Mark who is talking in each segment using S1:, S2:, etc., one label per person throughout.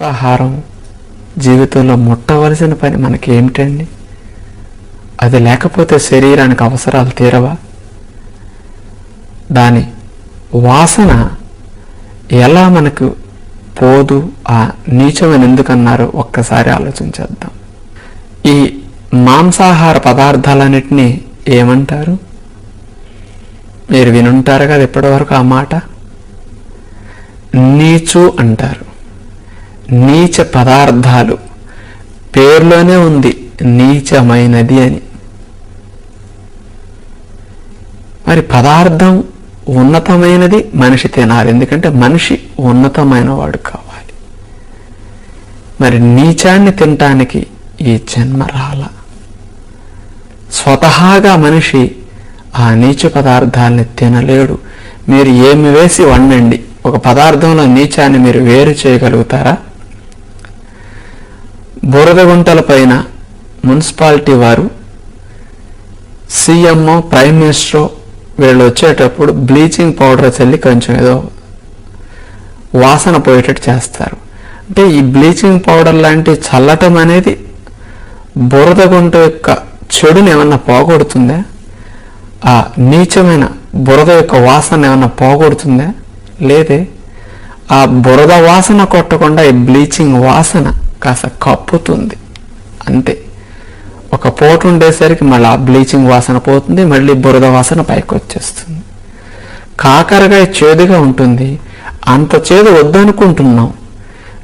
S1: మాంసాహారం జీవితంలో ముట్టవలసిన పని మనకి ఏమిటండి అది లేకపోతే శరీరానికి అవసరాలు తీరవా? దాని వాసన ఎలా మనకు పోదు? ఆ నీచమని ఎందుకన్నారు ఒక్కసారి ఆలోచించేద్దాం. ఈ మాంసాహార పదార్థాలన్నిటినీ ఏమంటారు? మీరు వినుంటారు కదా ఇప్పటివరకు ఆ మాట? నీచు అంటారు. నీచ పదార్థాలు. పేర్లోనే ఉంది నీచమైనది అని. మరి పదార్థం ఉన్నతమైనది మనిషి తినాలి ఎందుకంటే మనిషి ఉన్నతమైన వాడు కావాలి. మరి నీచాన్ని తినటానికి ఈ జన్మ రాల. స్వతహాగా మనిషి ఆ నీచ పదార్థాలని తినలేడు. మీరు ఏమి వేసి వండండి ఒక పదార్థంలో నీచాన్ని మీరు వేరు చేయగలుగుతారా? బురద గుంటల పైన మున్సిపాలిటీ వారు సీఎంఓ ప్రైమ్ మినిస్టర్ వీళ్ళు వచ్చేటప్పుడు బ్లీచింగ్ పౌడర్ చల్లి కొంచెం ఏదో వాసన పోయేటట్టు చేస్తారు. అంటే ఈ బ్లీచింగ్ పౌడర్ లాంటి చల్లటం అనేది బురద గుంట యొక్క చెడుని ఏమన్నా పోగొడుతుందా? ఆ నీచమైన బురద యొక్క వాసన ఏమన్నా పోగొడుతుందా? లేదే. ఆ బురద వాసన కొట్టకుండా ఈ బ్లీచింగ్ వాసన కాస్త కప్పుతుంది. అంతే. ఒక పూట ఉండేసరికి మళ్ళీ బ్లీచింగ్ వాసన పోతుంది మళ్ళీ బురద వాసన పైకి వచ్చేస్తుంది కాకరకాయ చేదుగా ఉంటుంది. అంత చేదు వద్దనుకుంటున్నాం.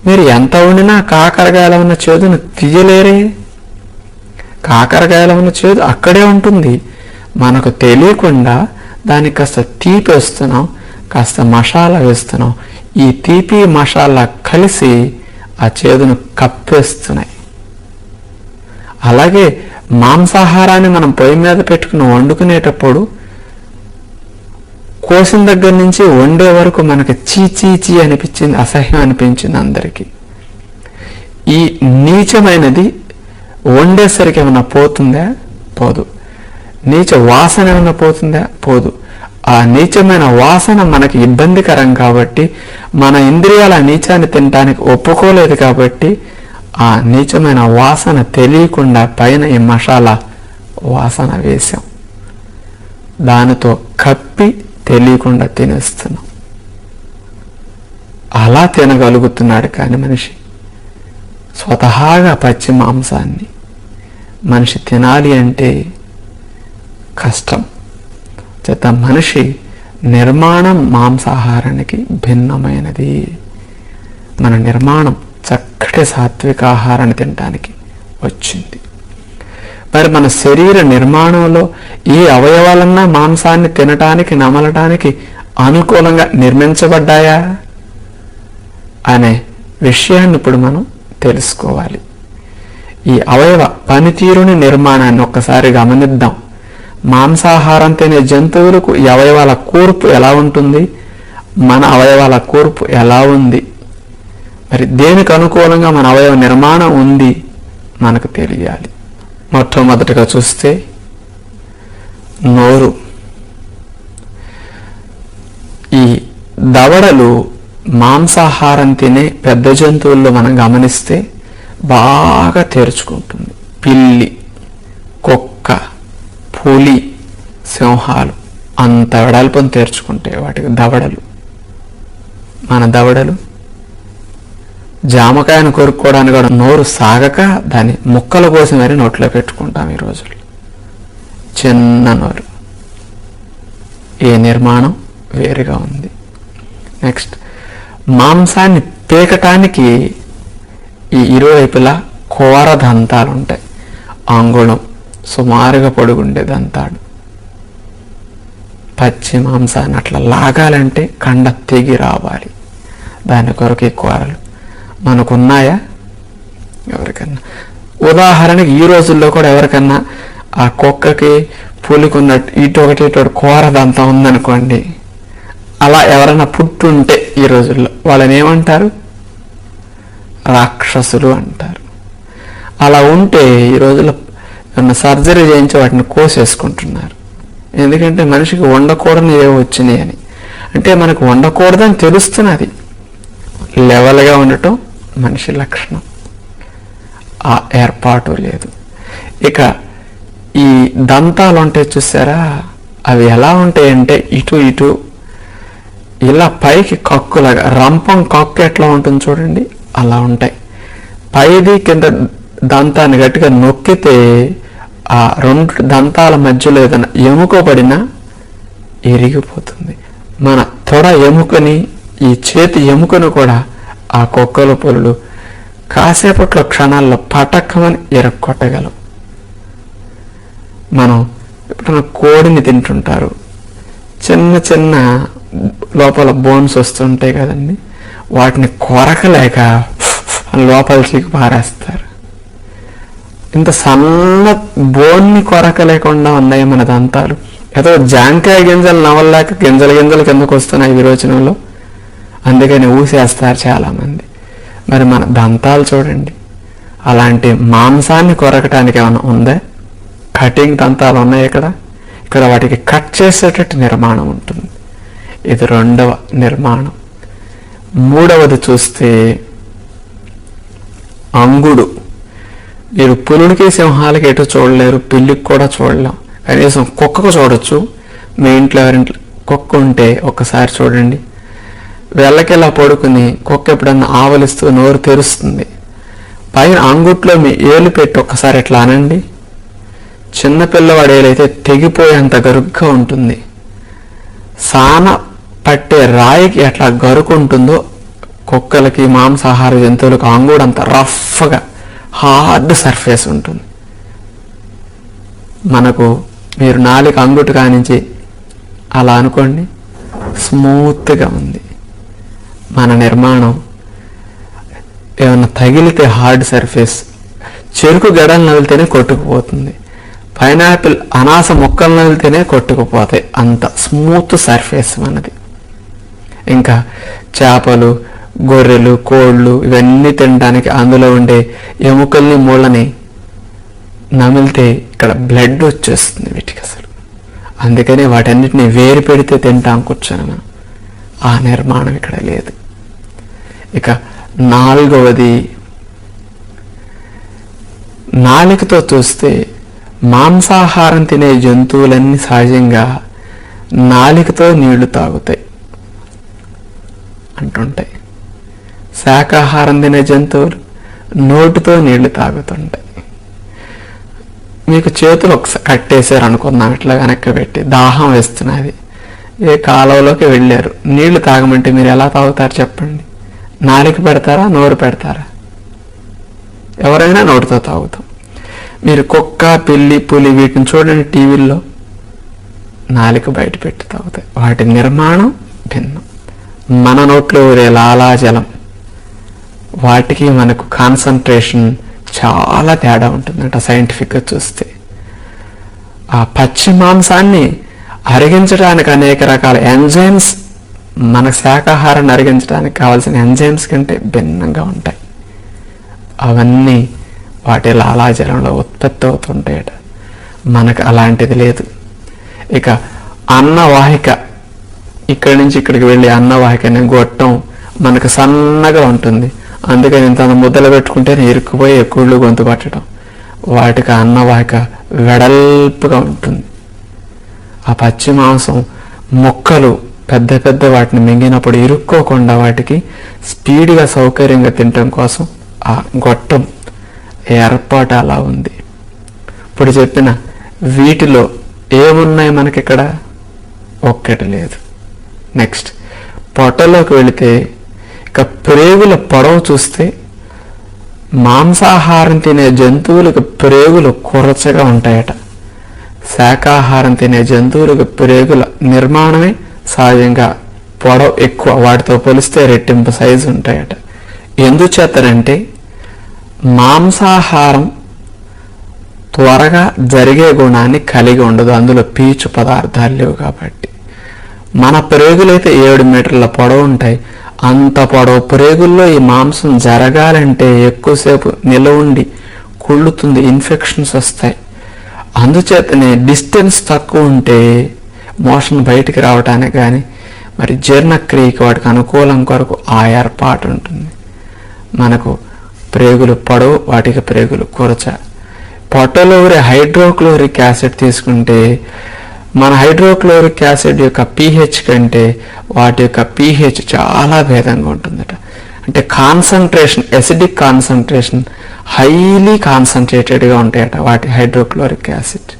S1: మీరు ఎంత వండినా కాకరకాయలో ఉన్న చేదును తీయలేరే. కాకరకాయలో ఉన్న చేదు అక్కడే ఉంటుంది. మనకు తెలియకుండా దానికి కాస్త తీపి వేస్తున్నాం కాస్త మసాలా వేస్తున్నాం. ఈ తీపి మసాలా కలిసి ఆ చేదును కప్పేస్తున్నాయి. అలాగే మాంసాహారాన్ని మనం పొయ్యి మీద పెట్టుకుని వండుకునేటప్పుడు కోసిన దగ్గర నుంచి వండే వరకు మనకి చీ చీ చీ అనిపించింది అసహ్యం అనిపించింది అందరికీ. ఈ నీచమైనది వండేసరికి ఏమైనా పోతుందా? పోదు. నీచ వాసన ఏమైనా పోతుందా? పోదు. ఆ నీచమైన వాసన మనకి ఇబ్బందికరం కాబట్టి మన ఇంద్రియాల నీచాన్ని తినటానికి ఒప్పుకోలేదు కాబట్టి ఆ నీచమైన వాసన తెలియకుండా పైన ఈ మసాలా వాసన వేశాం. దానితో కప్పి తెలియకుండా తినేస్తున్నాం. అలా తినగలుగుతున్నాడు కానీ మనిషి. స్వతహాగా పచ్చి మాంసాన్ని మనిషి తినాలి అంటే కష్టం. చేత మనిషి నిర్మాణం మాంసాహారానికి భిన్నమైనది. మన నిర్మాణం చక్కటి సాత్విక ఆహారాన్ని తినడానికి వచ్చింది. మరి మన శరీర నిర్మాణంలో ఈ అవయవాలన్నా మాంసాన్ని తినటానికి నమలటానికి అనుకూలంగా నిర్మించబడ్డాయా? అనే విషయాన్ని ఇప్పుడు మనం తెలుసుకోవాలి. ఈ అవయవ పనితీరుని నిర్మాణాన్ని ఒక్కసారి గమనిద్దాం. మాంసాహారం తినే జంతువులకు అవయవాల కూర్పు ఎలా ఉంటుంది? మన అవయవాల కూర్పు ఎలా ఉంది? మరి దేనికి అనుకూలంగా మన అవయవ నిర్మాణం ఉంది? మనకు తెలియాలి. మొట్టమొదటిగా చూస్తే నోరు. ఈ దవడలు మాంసాహారం తినే పెద్ద జంతువుల్లో మనం గమనిస్తే బాగా తెరుచుకుంటుంది. పిల్లి కుక్క పులి సింహాలు అంత వెడల్పని తెరుచుకుంటే వాటికి దవడలు. మన దవడలు జామకాయను కొరుక్కోవడానికి కూడా నోరు సాగక దాన్ని ముక్కల కోసం మరి నోట్లో పెట్టుకుంటాం ఈ రోజుల్లో. చిన్న నోరు. ఏ నిర్మాణం? వేరుగా ఉంది. నెక్స్ట్ మాంసాన్ని పీకటానికి ఈ ఇరువైపులా కోర దంతాలు ఉంటాయి అంగుళం సుమారుగా పొడుగుండేది అంతాడు పచ్చి మాంసాన్ని అట్లా లాగాలంటే కండ తెగి రావాలి. దాని కొరకు ఈ కూరలు. మనకున్నాయా? ఎవరికన్నా. ఉదాహరణకి ఈ రోజుల్లో కూడా ఎవరికన్నా ఆ కుక్కకి పులికున్న ఇటు ఒకటి ఇటు ఒకటి ఉందనుకోండి అలా ఎవరైనా పుట్టుంటే ఈ రోజుల్లో వాళ్ళని ఏమంటారు? రాక్షసులు అంటారు. అలా ఉంటే ఈ రోజుల్లో ఏమన్నా సర్జరీ చేయించి వాటిని కోసేసుకుంటున్నారు. ఎందుకంటే మనిషికి వండకూడని ఏవో వచ్చినాయి అని. అంటే మనకు వండకూడదని తెలుస్తున్నది. లెవెల్గా ఉండటం మనిషి లక్షణం. ఆ ఏర్పాటు లేదు. ఇక ఈ దంతాలు ఉంటాయి చూసారా? అవి ఎలా ఉంటాయంటే ఇటు ఇటు ఇలా పైకి కక్కులాగా రంపం కక్కు ఎట్లా ఉంటుంది చూడండి అలా ఉంటాయి. పైది కింద దంతాన్ని గట్టిగా నొక్కితే ఆ రెండు దంతాల మధ్యలో ఏదైనా ఎముక ఎరిగిపోతుంది మన తొడ ఎముకని ఈ చేతి ఎముకను కూడా ఆ కుక్కల పొలులు కాసేపట్లో క్షణాల్లో పటక్కమని ఎరక్కొట్టగలవు మనం ఎప్పుడైనా కోడిని తింటుంటారు. చిన్న చిన్న లోపల బోన్స్ వస్తుంటాయి కదండి. వాటిని కొరకలేక లోపల చీకి పారేస్తారు. ఇంత సన్న బోన్ని కొరక లేకుండా ఉన్నాయి మన దంతాలు. ఏదో జాంకాయ గింజలు నవలలేక గింజల గింజలు కిందకు వస్తున్నాయి విరోచనంలో. అందుకని ఊసేస్తారు చాలామంది. మరి మన దంతాలు చూడండి. అలాంటి మాంసాన్ని కొరకటానికి ఏమైనా ఉందా? కటింగ్ దంతాలు ఉన్నాయి ఇక్కడ. ఇక్కడ వాటికి కట్ చేసేటట్టు నిర్మాణం ఉంటుంది. ఇది రెండవ నిర్మాణం. మూడవది చూస్తే అంగుడు. మీరు పులుడికి సింహాలకి ఎటు చూడలేరు పిల్లికి కూడా చూడలేం. కనీసం కుక్కకు చూడొచ్చు. మీ ఇంట్లో ఎవరింట్లో కుక్క ఉంటే ఒక్కసారి చూడండి. వెళ్ళకెలా పడుకుని కుక్క ఎప్పుడన్నా ఆవలిస్తూ నోరు తెరుస్తుంది. పైన అంగుట్లో మీ ఏలు పెట్టి ఒక్కసారి ఎట్లా అనండి. చిన్న పిల్లవాడు ఏలైతే తెగిపోయేంత గరుగ్గా ఉంటుంది. సాన పట్టే రాయికి ఎట్లా గరుకుంటుందో కుక్కలకి మాంసాహార జంతువులకు అంగుడు అంత రఫ్గా హార్డ్ సర్ఫేస్ ఉంటుంది. మనకు మీరు నాలుగు అంగుటి కానించి అలా అనుకోండి స్మూత్గా ఉంది. మన నిర్మాణం ఏమన్నా తగిలితే హార్డ్ సర్ఫేస్ చెరుకు గడలు నవిలితేనే కొట్టుకుపోతుంది. పైనాపిల్ అనాస మొక్కలు నవిలితేనే కొట్టుకుపోతాయి. అంత స్మూత్ సర్ఫేస్ మనది. ఇంకా చేపలు గొర్రెలు కోళ్ళు ఇవన్నీ తినడానికి అందులో ఉండే ఎముకల్ని మూలని నమిలితే ఇక్కడ బ్లడ్ వచ్చేస్తుంది వీటికి అసలు. అందుకని వాటన్నిటిని వేరు పెడితే తింటాం కూర్చొని ఆ నిర్మాణం ఇక్కడ లేదు. ఇక నాలుగవది నాలికతో చూస్తే మాంసాహారం తినే జంతువులన్నీ సహజంగా నాలికతో నీళ్ళు తాగుతాయి అంటుంటాయి. శాకాహారం తినే జంతువులు నోటితో నీళ్ళు తాగుతుంటాయి మీకు చేతులు ఒకసారి కట్టేశారు అనుకుందాం ఇట్లా వెనక్కి పెట్టి. దాహం వేస్తున్నది. ఏ కాలువలోకి వెళ్ళారు. నీళ్ళు తాగమంటే మీరు ఎలా తాగుతారు చెప్పండి. నాలిక పెడతారా నోరు పెడతారా? ఎవరైనా నోటితో తాగుతాం. మీరు కుక్క పిల్లి పులి వీటిని చూడండి టీవీల్లో. నాలిక బయట పెట్టి తాగుతాయి. వాటి నిర్మాణం భిన్నం. మన నోట్లో ఊరే లాలాజలం. వాటికి మనకు కాన్సన్ట్రేషన్ చాలా తేడా ఉంటుందంట సైంటిఫిక్గా చూస్తే. ఆ పచ్చి మాంసాన్ని అరిగించడానికి అనేక రకాల ఎంజైమ్స్ మన శాకాహారాన్ని అరిగించడానికి కావాల్సిన ఎంజైమ్స్ కంటే భిన్నంగా ఉంటాయి. అవన్నీ వాటి లాలాజలంలో ఉత్పత్తి అవుతుంటాయట. మనకు అలాంటిది లేదు. ఇక అన్నవాహిక ఇక్కడి నుంచి ఇక్కడికి వెళ్ళి అన్నవాహిక అనే గొట్టం మనకు సన్నగా ఉంటుంది. అందుకని తను ముద్దలు పెట్టుకుంటేనే ఇరుక్కుపోయి ఎక్కువళ్ళు గొంతు పట్టడం. వాటికి అన్న వాక వెడల్పుగా ఉంటుంది. ఆ పచ్చి మాంసం మొక్కలు పెద్ద పెద్ద వాటిని మింగినప్పుడు ఇరుక్కోకుండా వాటికి స్పీడ్గా సౌకర్యంగా తినటం కోసం ఆ గొట్టం ఏర్పాటు అలా ఉంది. ఇప్పుడు చెప్పిన వీటిలో ఏమున్నాయి మనకి ఇక్కడ ఒక్కటి లేదు. నెక్స్ట్ పొట్టలోకి వెళితే ఇక ప్రేగుల పొడవు చూస్తే మాంసాహారం తినే జంతువులకు ప్రేగులు కురచగా ఉంటాయట. శాకాహారం తినే జంతువులకు ప్రేగుల నిర్మాణమే సహజంగా పొడవు ఎక్కువ వాటితో పోలిస్తే రెట్టింపు సైజు ఉంటాయట. ఎందుచేతనంటే మాంసాహారం త్వరగా జరిగే గుణాన్ని కలిగి ఉండదు అందులో పీచు పదార్థాలు లేవు కాబట్టి. మన ప్రేగులైతే ఏడు మీటర్ల పొడవు ఉంటాయి. అంత పొడవు ప్రేగుల్లో ఈ మాంసం జరగాలంటే ఎక్కువసేపు నిలవుండి కుళ్ళుతుంది ఇన్ఫెక్షన్స్ వస్తాయి. అందుచేతనే డిస్టెన్స్ తక్కువ ఉంటే మోషన్ బయటికి రావటానికి కానీ మరి జీర్ణక్రియకి వాటికి అనుకూలం కొరకు ఆ ఏర్పాటు ఉంటుంది. మనకు ప్రేగులు పొడవు వాటికి ప్రేగులు కూరచ. పొట్టలో హైడ్రోక్లోరిక్ యాసిడ్ తీసుకుంటే మన హైడ్రోక్లోరిక్ యాసిడ్ యొక్క పీహెచ్ కంటే వాటి యొక్క పీహెచ్ చాలా భేదంగా ఉంటుందట. అంటే కాన్సన్ట్రేషన్ ఎసిడిక్ కాన్సన్ట్రేషన్ హైలీ కాన్సన్ట్రేటెడ్గా ఉంటాయట వాటి హైడ్రోక్లోరిక్ యాసిడ్.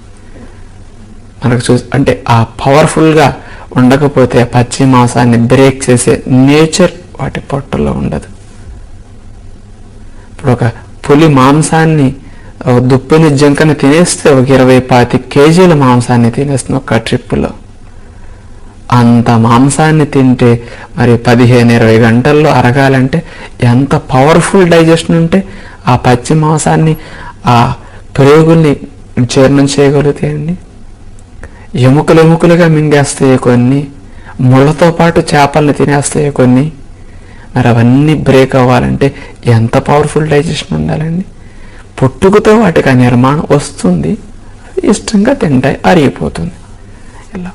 S1: మనకు చూ అంటే ఆ పవర్ఫుల్గా ఉండకపోతే పచ్చి మాంసాన్ని బ్రేక్ చేసే నేచర్ వాటి పొట్టలో ఉండదు. ఇప్పుడు ఒక పులి మాంసాన్ని దుప్పిని జింకని తినేస్తే ఒక ఇరవై పాతి కేజీల మాంసాన్ని తినేస్తుంది ఒక ట్రిప్పులో. అంత మాంసాన్ని తింటే మరి పదిహేను ఇరవై గంటల్లో అరగాలంటే ఎంత పవర్ఫుల్ డైజెషన్ ఉంటే ఆ పచ్చి మాంసాన్ని ఆ ప్రేగుల్ని జీర్ణం చేయగలుగుతాయండి ఎముకలు ఎముకలుగా మింగేస్తాయి కొన్ని ముళ్ళతో పాటు చేపల్ని తినేస్తాయి కొన్ని. మరి అవన్నీ బ్రేక్ అవ్వాలంటే ఎంత పవర్ఫుల్ డైజెషన్ ఉండాలండి. పుట్టుకతో వాటికి ఆ నిర్మాణం వస్తుంది. ఇష్టంగా తింటాయి అరిగిపోతుంది. ఇలా.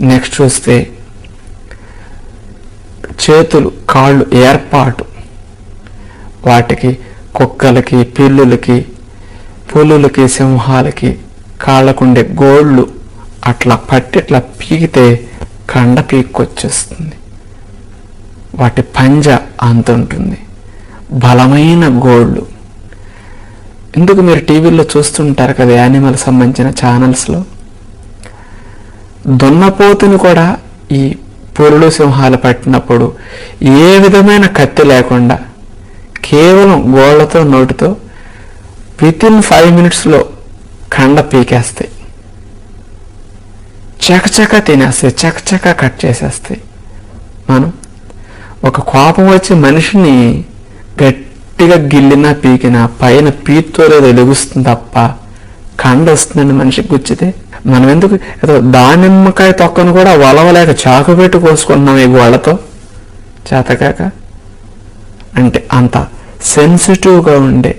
S1: నెక్స్ట్ చూస్తే చేతులు కాళ్ళు ఏర్పాటు. వాటికి కుక్కలకి పిల్లులకి పులులకి సింహాలకి కాళ్ళకుండే గోళ్ళు అట్లా పట్టి అట్లా పీకితే కండ పీక్కొచ్చేస్తుంది. వాటి పంజ అంత ఉంటుంది బలమైన గోళ్ళు. ఎందుకు మీరు టీవీలో చూస్తుంటారు కదా యానిమల్ సంబంధించిన ఛానల్స్లో? దున్నపోతుని కూడా ఈ పురులు సింహాలు పట్టినప్పుడు ఏ విధమైన కత్తి లేకుండా కేవలం గోళ్ళతో నోటితో వితిన్ ఫైవ్ మినిట్స్లో కండ పీకేస్తాయి. చకచక తినేస్తాయి చకచక కట్ చేసేస్తాయి. మనం ఒక కోపం వచ్చి మనిషిని గట్టి గట్టిగా గిల్లినా పీకినా పైన పీత్తోలో వెలుగుస్తుంది తప్ప కండ వస్తుందండి మనిషికి గుచ్చితే. మనం ఎందుకు ఏదో దానిమ్మకాయ తొక్కను కూడా వలవలేక చాకు పెట్టి కోసుకుంటున్నాం ఈ గోళ్ళతో. చేతకాక. అంటే అంత సెన్సిటివ్గా ఉండే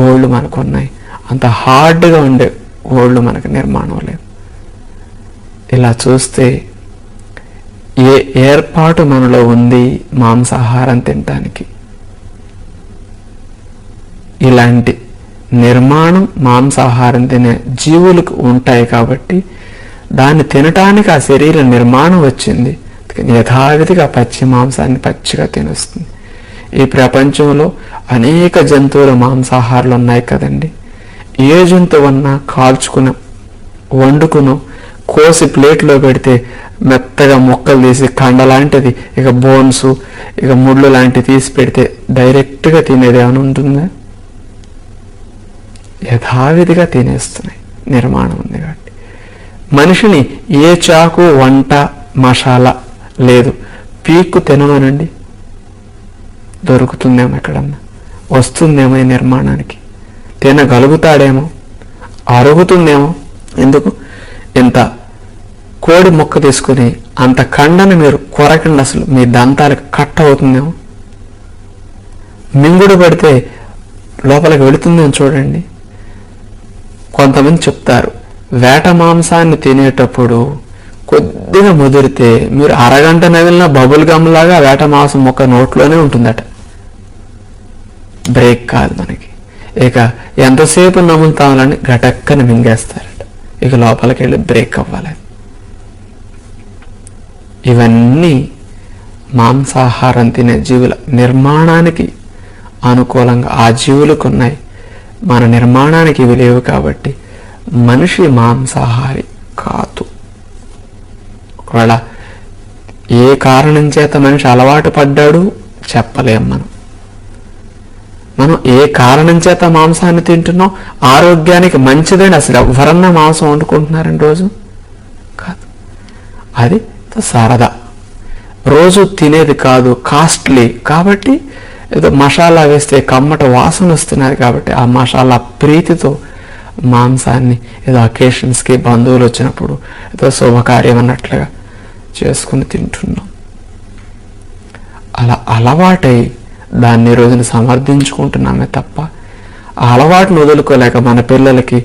S1: గోళ్ళు మనకు ఉన్నాయి అంత హార్డ్గా ఉండే గోళ్ళు మనకు నిర్మాణం లేదు. ఇలా చూస్తే ఏ ఏర్పాటు మనలో ఉంది మాంసాహారం తినడానికి ఇలాంటి నిర్మాణం మాంసాహారం తినే జీవులకు ఉంటాయి కాబట్టి దాన్ని తినటానికి ఆ శరీర నిర్మాణం వచ్చింది. యథావిధిగా పచ్చి మాంసాన్ని పచ్చిగా తినేస్తుంది. ఈ ప్రపంచంలో అనేక జంతువుల మాంసాహారాలు ఉన్నాయి కదండి. ఏ జంతువన్నా కాల్చుకుని వండుకును కోసి ప్లేట్లో పెడితే మెత్తగా ముక్కలు తీసి కండ లాంటిది ఇక బోన్స్ ఇక ముళ్ళు లాంటివి తీసి పెడితే డైరెక్ట్గా తినేది ఏమైనా ఉంటుందా? యథావిధిగా తినేస్తున్నాయి. నిర్మాణం ఉంది కాబట్టి. మనిషిని ఏ చాకు వంట మసాలా లేదు. పీక్కు తినమనండి. దొరుకుతుందేమో ఎక్కడన్నా. వస్తుందేమో ఈ నిర్మాణానికి. తినగలుగుతాడేమో. అరుగుతుందేమో. ఎందుకు? ఇంత కోడి ముక్క తీసుకుని అంత కండను మీరు కొరకండి అసలు. మీ దంతాలకు కట్ అవుతుందేమో. మింగుడు పడితే లోపలికి వెళుతుందేమో చూడండి. కొంతమంది చెప్తారు వేట మాంసాన్ని తినేటప్పుడు కొద్దిగా ముదిరితే మీరు అరగంట నవిలిన బబుల్ గమ్ లాగా వేట మాంసం ఒక నోట్లోనే ఉంటుందట. బ్రేక్ కాదు మనకి. ఇక ఎంతసేపు నములుతామని గటక్కని మింగేస్తారట. ఇక లోపలికి వెళ్ళి బ్రేక్ అవ్వాలి. ఇవన్నీ మాంసాహారం తినే జీవుల నిర్మాణానికి అనుకూలంగా ఆ జీవులకు ఉన్నాయి. మన నిర్మాణానికి ఇవి లేవు కాబట్టి మనిషి మాంసాహారి కాదు. ఒకవేళ ఏ కారణం చేత మనిషి అలవాటు పడ్డాడు చెప్పలేం మనం. మనం ఏ కారణం చేత మాంసాన్ని తింటున్నాం? ఆరోగ్యానికి మంచిదని అసలు ఎవరన్నా మాంసం వండుకుంటున్నారండి రోజు? కాదు. అది సరదా రోజు తినేది కాదు కాస్ట్లీ. కాబట్టి ఏదో మసాలా వేస్తే కమ్మట వాసన వస్తున్నది కాబట్టి ఆ మసాలా ప్రీతితో మాంసాన్ని ఏదో అకేషన్స్కి బంధువులు వచ్చినప్పుడు ఏదో శుభకార్యం అన్నట్లుగా చేసుకుని తింటున్నాం. అలా అలవాటై దాన్ని రోజున సమర్థించుకుంటున్నామే తప్ప ఆ అలవాటును వదులుకోలేక మన పిల్లలకి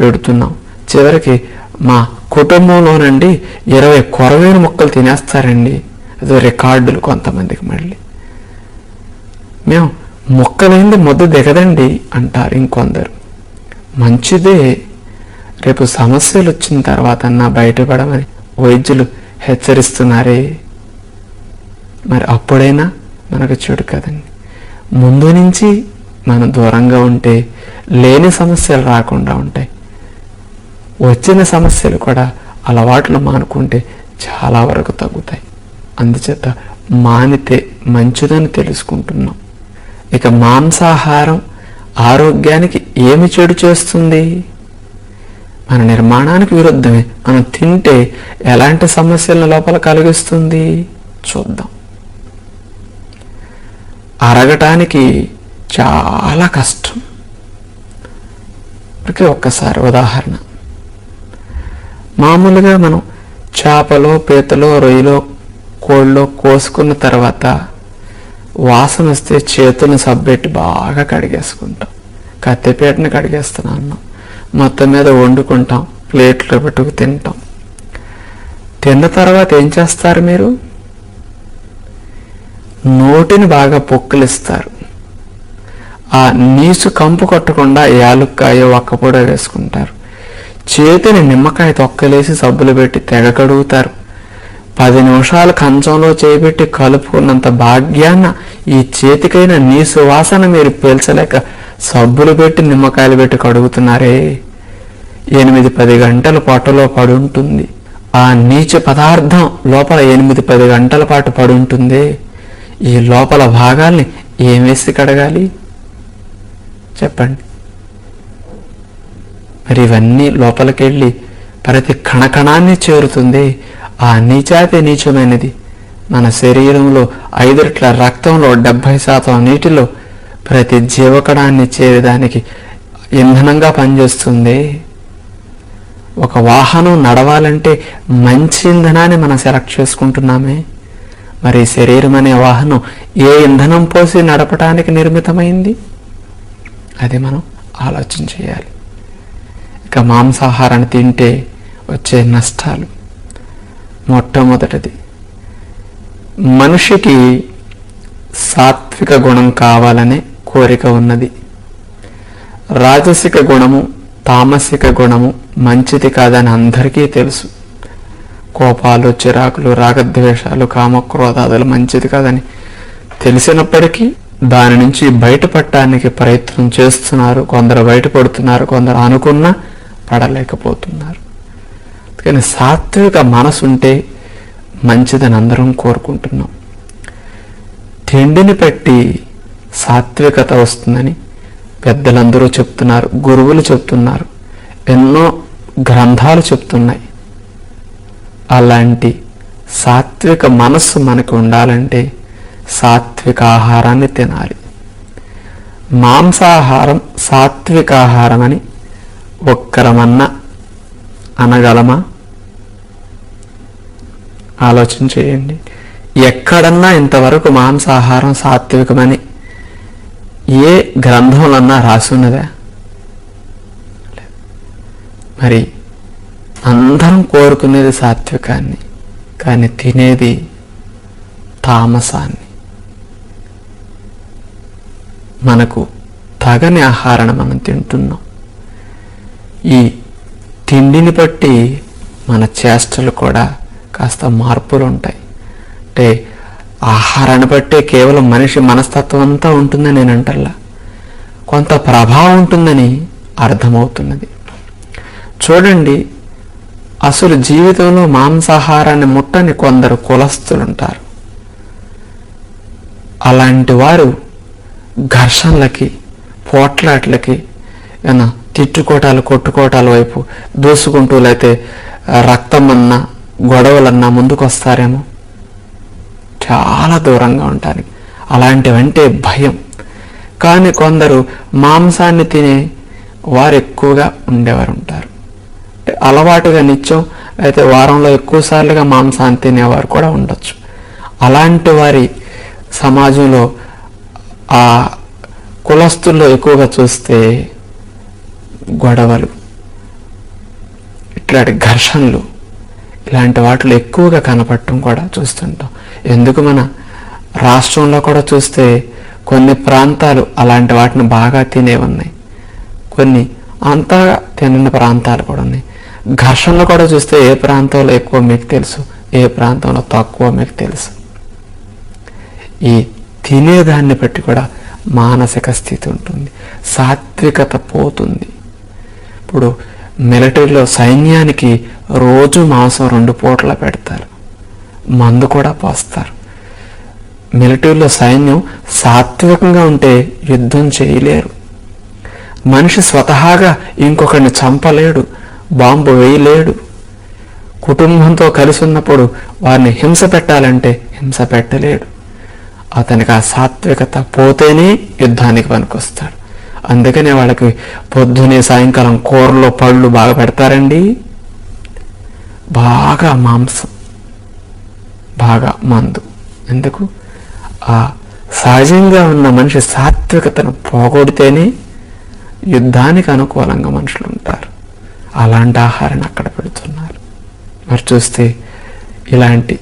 S1: పెడుతున్నాం. చివరికి మా కుటుంబంలోనండి ఇరవై కొరవైన మొక్కలు తినేస్తారండి. అదో రికార్డులు కొంతమందికి మళ్ళీ. మేము మొక్కలేంది ముద్ద దిగదండి అంటారు ఇంకొందరు. మంచిదే రేపు సమస్యలు వచ్చిన తర్వాత నా బయటపడమని వైద్యులు హెచ్చరిస్తున్నారే. మరి అప్పుడైనా మనకు చెడు కదండి. ముందు నుంచి మనం దూరంగా ఉంటే లేని సమస్యలు రాకుండా ఉంటాయి. వచ్చిన సమస్యలు కూడా అలవాట్లు మానుకుంటే చాలా వరకు తగ్గుతాయి. అందుచేత మానితే మంచిదని తెలుసుకుంటున్నాం. ఇక మాంసాహారం ఆరోగ్యానికి ఏమి చెడు చేస్తుంది? మన నిర్మాణానికి విరుద్ధమే. మనం తింటే ఎలాంటి సమస్యలను లోపల కలిగిస్తుంది? చూద్దాం. అరగటానికి చాలా కష్టం. ఇప్పటికే ఒక్కసారి ఉదాహరణ. మామూలుగా మనం చేపలో పీతలో రొయ్యలో కోళ్ళలో కోసుకున్న తర్వాత వాసన వస్తే చేతులను సబ్బెట్టి బాగా కడిగేసుకుంటాం. కత్తిపేటని కడిగేస్తున్నాను మొత్తం మీద వండుకుంటాం ప్లేట్లో పెట్టుకు తింటాం. తిన్న తర్వాత ఏం చేస్తారు మీరు? నోటిని బాగా పొక్కులిస్తారు. ఆ నీసు కంపు కొట్టకుండా యాలుక్కాయ ఒక్కపొడ వేసుకుంటారు. చేతిని నిమ్మకాయ తొక్కలేసి సబ్బులు పెట్టి తెగ కడుగుతారు. పది నిమిషాలు కంచంలో చేపెట్టి కలుపుకున్నంత భాగ్యాన్న ఈ చేతికైన నీ సువాసన మీరు పీల్చలేక సబ్బులు పెట్టి నిమ్మకాయలు పెట్టి కడుగుతున్నారే. ఎనిమిది పది గంటల పొట్టలో పడుంటుంది. ఆ నీచ పదార్థం లోపల ఎనిమిది పది గంటల పాటు పడుంటుంది. ఈ లోపల భాగాల్ని ఏమేసి కడగాలి? చెప్పండి. మరి ఇవన్నీ లోపలికెళ్ళి ప్రతి కణకణాన్ని చేరుతుంది. ఆ నీచాతి నీచమైనది. మన శరీరంలో ఐదుట్ల రక్తంలో డెబ్భై శాతం నీటిలో ప్రతి జీవకణాన్ని చేరడానికి ఇంధనంగా పనిచేస్తుంది. ఒక వాహనం నడవాలంటే మంచి ఇంధనాన్ని మనం సెలెక్ట్ చేసుకుంటున్నామే. మరి శరీరం అనే వాహనం ఏ ఇంధనం పోసి నడపడానికి నిర్మితమైంది? అది మనం ఆలోచన చేయాలి. ఇక మాంసాహారాన్ని తింటే వచ్చే నష్టాలు. మొట్టమొదటిది. మనిషికి సాత్విక గుణం కావాలనే కోరిక ఉన్నది. రాజసిక గుణము తామసిక గుణము మంచిది కాదని అందరికీ తెలుసు. కోపాలు చిరాకులు రాగద్వేషాలు కామక్రోధాదులు మంచిది కాదని తెలిసినప్పటికీ దాని నుంచి బయటపడటానికి ప్రయత్నం చేస్తున్నారు. కొందరు బయటపడుతున్నారు కొందరు అనుకున్నా పడలేకపోతున్నారు కానీ సాత్విక మనసు ఉంటే మంచిదని అందరం కోరుకుంటున్నాం. తిండిని పెట్టి సాత్వికత వస్తుందని పెద్దలందరూ చెప్తున్నారు గురువులు చెప్తున్నారు ఎన్నో గ్రంథాలు చెప్తున్నాయి. అలాంటి సాత్విక మనస్సు మనకు ఉండాలంటే సాత్విక ఆహారాన్ని తినాలి. మాంసాహారం సాత్విక ఆహారం అని ఒక్కరమన్నా అనగలమా? ఆలోచన చేయండి. ఎక్కడన్నా ఇంతవరకు మాంసాహారం సాత్వికమని ఏ గ్రంథంలన్నా రాసున్నదా? మరి అందరం కోరుకునేది సాత్వికాన్ని కానీ తినేది తామసాన్ని. మనకు తగని ఆహారాన్ని మనం తింటున్నాం. ఈ తిండిని బట్టి మన చేష్టలు కూడా కాస్త మార్పులు ఉంటాయి అంటే ఆహారాన్ని బట్టే కేవలం మనిషి మనస్తత్వం అంతా ఉంటుందని నేను అంటల్లా. కొంత ప్రభావం ఉంటుందని అర్థమవుతున్నది. చూడండి అసలు జీవితంలో మాంసాహారాన్ని ముట్టని కొందరు కులస్తులుంటారు. అలాంటి వారు ఘర్షణలకి పోట్లాట్లకి ఏమన్నా తిట్టుకోటాలు కొట్టుకోటాల వైపు దూసుకుంటూ లేతే రక్తమన్నా గొడవలన్నా ముందుకు వస్తారేమో చాలా దూరంగా ఉంటారు. అలాంటివంటే భయం. కానీ కొందరు మాంసాన్ని తినే వారు ఎక్కువగా ఉండేవారు ఉంటారు అలవాటుగా నిత్యం అయితే వారంలో ఎక్కువసార్లుగా మాంసాన్ని తినేవారు కూడా ఉండొచ్చు. అలాంటి వారి సమాజంలో ఆ కులస్తుల్లో ఎక్కువగా చూస్తే గొడవలు ఇట్లాంటి ఘర్షణలు ఇలాంటి వాటిలో ఎక్కువగా కనపడటం కూడా చూస్తుంటాం. ఎందుకు మన రాష్ట్రంలో కూడా చూస్తే కొన్ని ప్రాంతాలు అలాంటి వాటిని బాగా తినే ఉన్నాయి. కొన్ని అంతా తినని ప్రాంతాలు కూడా ఉన్నాయి. ఘర్షణలు కూడా చూస్తే ఏ ప్రాంతంలో ఎక్కువ మీకు తెలుసు ఏ ప్రాంతంలో తక్కువ మీకు తెలుసు. ఈ తినేదాన్ని బట్టి కూడా మానసిక స్థితి ఉంటుంది సాత్వికత పోతుంది. ఇప్పుడు మిలిటరీలో సైన్యానికి రోజు మాంసం రెండు పూటల పెడతారు. మందు కూడా పోస్తారు. మిలిటరీలో సైన్యం సాత్వికంగా ఉంటే యుద్ధం చేయలేరు. మనిషి స్వతహాగా ఇంకొకరిని చంపలేడు బాంబు వేయలేడు. కుటుంబంతో కలిసి ఉన్నప్పుడు వారిని హింస పెట్టాలంటే హింస పెట్టలేడు. అతనికి ఆ సాత్వికత పోతేనే యుద్ధానికి పనికొస్తాడు. అందుకనే వాళ్ళకి పొద్దునే సాయంకాలం కూరలో పళ్ళు బాగా పెడతారండి. బాగా మాంసం బాగా మందు. ఎందుకు? ఆ సహజంగా ఉన్న మనిషి సాత్వికతను పోగొడితేనే యుద్ధానికి అనుకూలంగా మనుషులు ఉంటారు. అలాంటి ఆహారాన్ని అక్కడ పెడుతున్నారు. మరి చూస్తే ఇలాంటి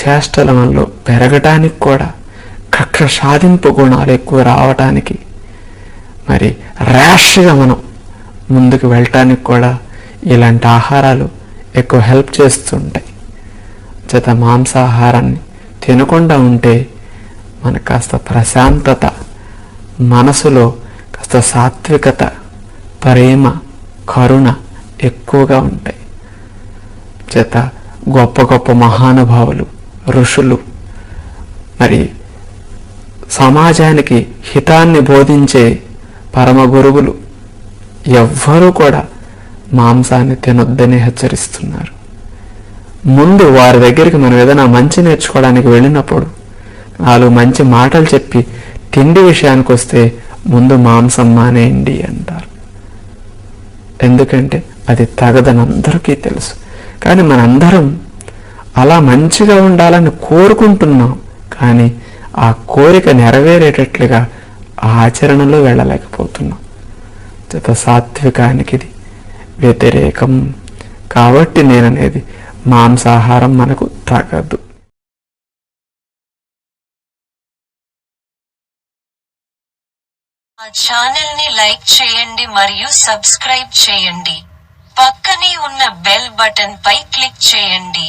S1: చేష్టల మనలో పెరగటానికి కూడా కక్ష సాధింపు గుణాలు ఎక్కువ రావటానికి మరి ర్యాష్గా మనం ముందుకు వెళ్ళటానికి కూడా ఇలాంటి ఆహారాలు ఎక్కువ హెల్ప్ చేస్తుంటాయి. చేత మాంసాహారాన్ని తినకుండా ఉంటే మనకు కాస్త ప్రశాంతత మనసులో కాస్త సాత్వికత ప్రేమ కరుణ ఎక్కువగా ఉంటాయి. చేత గొప్ప గొప్ప మహానుభావులు ఋషులు మరి సమాజానికి హితాన్ని బోధించే పరమ గురువులు ఎవ్వరూ కూడా మాంసాన్ని తినొద్దని హెచ్చరిస్తున్నారు. ముందు వారి దగ్గరికి మనం ఏదైనా మంచి నేర్చుకోవడానికి వెళ్ళినప్పుడు వాళ్ళు మంచి మాటలు చెప్పి తిండి విషయానికి వస్తే ముందు మాంసం మానేయండి అంటారు. ఎందుకంటే అది తగదని అందరికీ తెలుసు. కానీ మనందరం అలా మంచిగా ఉండాలని కోరుకుంటున్నాం. కానీ ఆ కోరిక నెరవేరేటట్లుగా ఆచరణలో వెళ్ళలేకపోతున్నాం. చేత సాత్వికానికి ఇది వ్యతిరేకం. కాబట్టి నేననేది మాంసాహారం మనకు తగదు
S2: మా ఛానల్ని లైక్ చేయండి మరియు సబ్స్క్రైబ్ చేయండి. పక్కనే ఉన్న బెల్ బటన్ పై క్లిక్ చేయండి.